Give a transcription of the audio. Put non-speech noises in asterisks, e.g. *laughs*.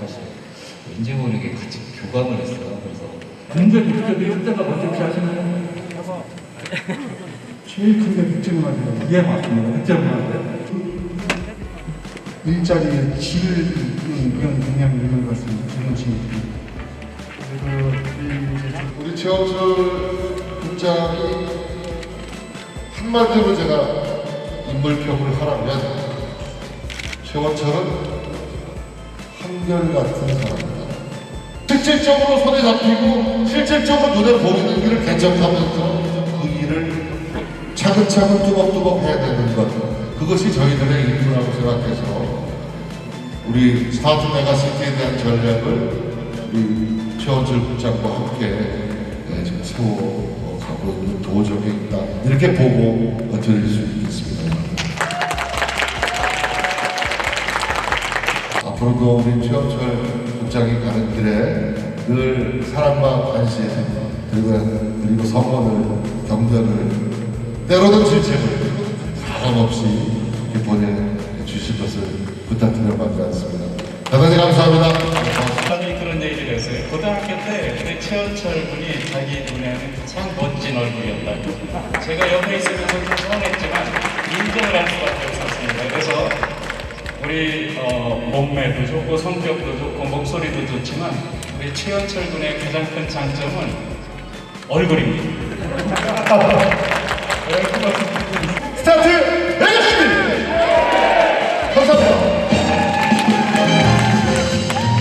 사실 왠지 모르게 같이 교감을 했어요. 그래서 문제 빅점이 흑자가 먼저 피하시나요? 제일 큰게 흑점을 하네요. 예, 맞습니다. 흑점을 하네요. 일자리의 질을 는 그런 경향이 있는 것 같습니다. 중심입니다. 우리 최원철 국장이 한마디로 제가 인물평을 하라면 최원철은 한결같은 사람이다. 실질적으로 손에 잡히고 실질적으로 눈에 보이는 일을 개척하면서 그 일을 차근차근 뚜벅뚜벅 해야 되는 것 그것이 저희들의 임무라고 생각해서 우리 스타트 메가시티에 대한 전략을 우리 최원철 국장과 함께 네, 지금 세워가고 있는 도적에 있다 이렇게 보고 드릴 수 있겠습니다. 앞으로도 우리 최원철 국장이 가는 길에 늘 사랑과 관심 그리고, 그리고 성원을 경전을 때로는 질책을 사정없이 보내주실 것을 부탁드려 마지 않습니다. 대단히 감사합니다. 저는 그런 얘기를 했어요. 고등학교 때 우리 최원철 분이 자기 눈에는 참 멋진 얼굴이었다. 제가 옆에 있으면서 좀 서운했지만 인정을 할 수밖에. 그래서 우리 어, 몸매도 좋고 성격도 좋고 목소리도 좋지만 우리 최원철 군의 가장 큰 장점은 얼굴입니다. *laughs*